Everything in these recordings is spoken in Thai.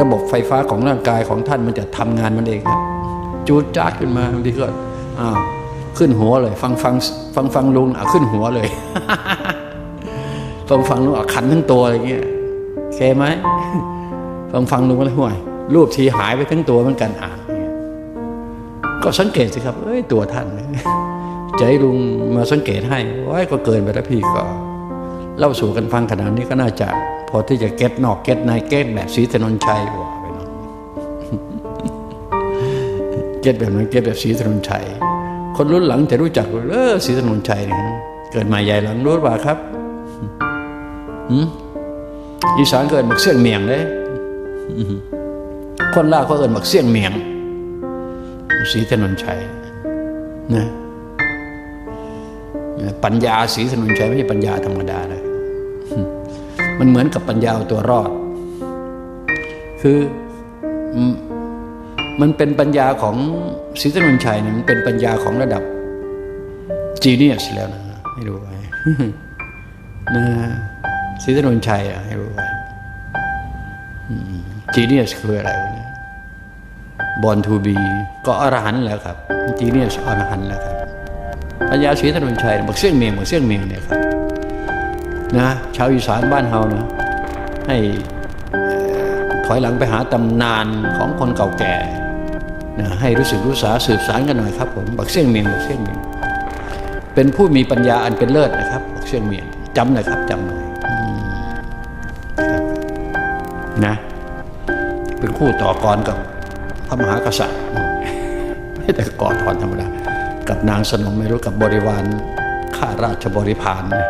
ระบบไฟฟ้าของร่างกายของท่านมันจะทำงานมันเองครับจูดจ้าดขึ้นมาบางทีก็อ้าขึ้นหัวเลย ฟังฟังฟังฟังลุงอะขึ้นหัวเลย ฟังฟังลุงอะขันทั้งตัวอะไรเงี้ยโอเคไหมฟังฟังลุงก็เลยห่วยรูปทีหายไปทั้งตัวเหมือนกันอะอย่างเงี้ยก็สังเกตสิครับเอ้ยตัวท่านให้ลุงมาสังเกตให้ว้ยก็เกินไปแล้วพี่ก็ เล่าสู่กันฟังขนาดนี้ก็น่าจะ อที่จะเก็ตนอกเก็ตในเก็ตแบบศรีถนนชัยว่าไปเนาะเก็ตแบบนั้นเก็ตแบบศรีถนนชัย คนรุ่นหลังจะรู้จักเออศรีถนนชัยนี่ยเกิดมาใหญ่หลังรู้ป่าครับหืมอีสานเกิดหมักเสี่ยงเมียงเลยคนล่าเขาเกิดหมักเสี่ยงเมียงศรีถนนชัยนะปัญญาศรีถนนชัยไม่ใช่ปัญญาธรรมดาเลย มันเหมือนกับปัญญาเอาตัวรอด คือมันเป็นปัญญาของศรีถนนชัยเนี่ยมันเป็นปัญญาของระดับจีเนียสแล้วนะให้รู้ไว้นะศรีถนนชัยอะให้รู้ไว้จีเนียสคืออะไรเนี่ยบอลทูบีก็อรหันต์แล้วครับจีเนียสอรหันต์แล้วครับปัญญาศรีถนนชัยบักเสี่ยงเมียงบักเสี่ยงเมียงเนี่ยครับ นะชาวอีสานบ้านเฮานะให้ถอยหลังไปหาตำนานของคนเก่าแก่นะให้รู้สึกรู้สาสืบสารกันหน่อยครับผมบักเสี่ยงเมียงบักเสี่ยงเมียงเป็นผู้มีปัญญาอันเป็นเลิศนะครับบักเสี่ยงเมียงจำหน่อยครับจำหน่อยอนะเป็นคู่ต่อกรกับพระมหากษัตริย์ไม่แต่ก่อนทอนธรรมดากับนางสนมไม่รู้กับบริวารข้าราชบริพารนะ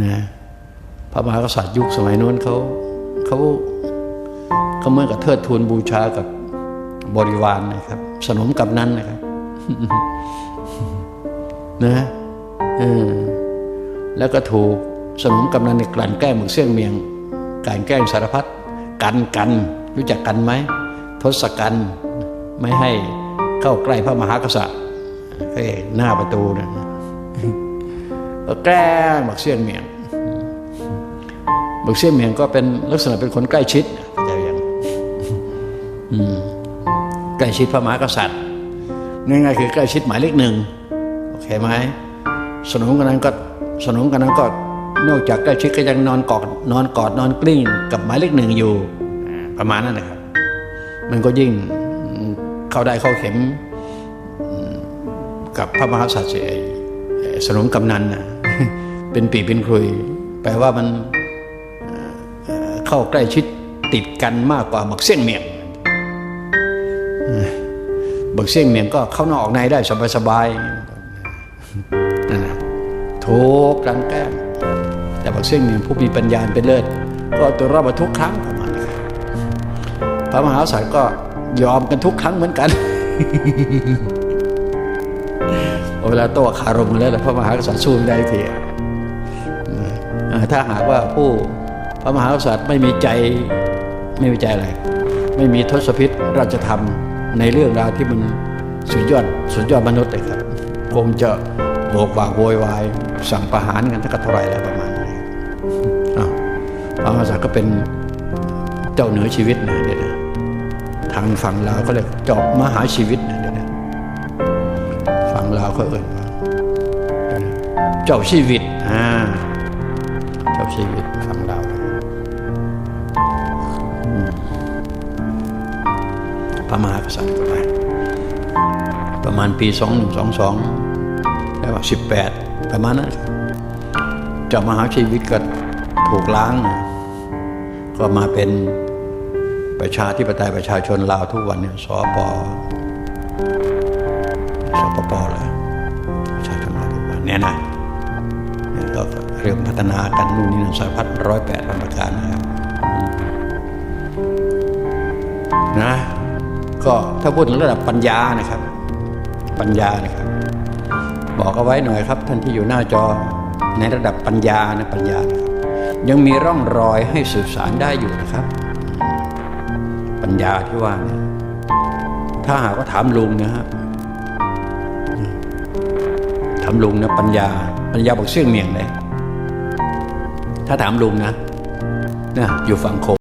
นะพระมหากษัตริย์ยุคสมัยโน้นเขาเขาเขาเหมื่อนกับเทิดทูนบูชากับบริวารนะครับ สนมกับนั้นนะครับนะเออแล้วก็ถูกสนมกำนันในกลั่นแกล้งหมึกเสี่ยงเมียงกลั่นแกล้งสารพัดกันกัน รู้จักกันไหมทศกัณฐ์ไม่ให้เข้าใกล้พระมหากษัตริย์หน้าประตูนะก็แกล้งหมึกเสี่ยงเมียง หมึกเสี่ยงเมียงก็เป็นลักษณะเป็นคนใกล้ชิดเข้าใจยังอืมใกล้ชิดพระมหากษัตริย์ง่ายๆคือใกล้ชิดหมายเลขหนึ่งโอเคไหมสนมกันนั้นก็สนมกันนั้นก็นอกจากใกล้ชิดก็ยังนอนกอดนอนกอดนอนกลิ้ง กับหมายเลขหนึ่งอยู่อ่าประมาณนั้นนะครับ มันก็ยิ่งเข้าได้เข้าเข็มอืมกับพระมหากษัตริย์เสียเอ่อสนมกำนันนะเป็นปีเป็นครุยแปลว่ามันเอ่อ เข้าใกล้ชิดติดกันมากกว่าหมักเสี่ยงเมียงบักเสี่ยงเมียงก็เข้านอกออกในได้สบายๆนั่นนะทุกกลางแกล้งแต่บักเสี่ยงเมียงผู้มีปัญญาเป็นเลิศก็ตัวรอดมาทุกครั้งประมาณนี้พระมหากษัตริย์ก็ยอมกันทุกครั้งเหมือนกันเวลาโต้คารมแล้วพระมหากษัตริย์สู้ไม่ได้ทีถ้าหากว่าผู้ พระมหากษัตริย์ไม่มีใจไม่มีใจอะไร ไม่มีทศพิษราชธรรมในเรื่องราวที่มันสุดยอดสุดยอดมนุษย์เลยครับคงจะโบกบากโวยวาย สั่งประหารกันทั้งเท่าไรแล้วประมาณนี้พระมหากษัตริย์ก็เป็นเจ้าเหนือชีวิตนะเดี๋ยวนะทางฝั่งลาวก็เรียจอบมหาชีวิตนะเดี๋ยวนะฝั่งลาวเขาเอ่ยว่าเจ้าชีวิตอ่าเจ้าชีวิตฝั่งลาว ระมหากษัตริย์ก็ไป ประมาณปี 2122 แล้วว่า18 ประมาณนั้นจ้ามหาชีวิตก็ถูกล้างนะก็มาเป็นประชาธิปไตยประชาชนลาวทุกวันเนี่ยสปสปปเลยประชาชนลาวทุกวันเนี่ยนะเนี่ยก็เริ่มพัฒนากันนู่นนี่นั่นสารพัดร้อยแปดประการนะครับนะ ก็ถ้าพูดถึงระดับปัญญานะครับ ปัญญานะครับ บอกเอาไว้หน่อยครับ ท่านที่อยู่หน้าจอในระดับปัญญานะปัญญานะครับยังมีร่องรอยให้สื่อสารได้อยู่นะครับ ปัญญาที่ว่าเนี่ยถ้าหากว่าถามลุงนะฮะถามลุงนะปัญญา ปัญญาบอกเสี่ยงเมียงเลยถ้าถามลุงนะนะอยู่ฝั่งโขง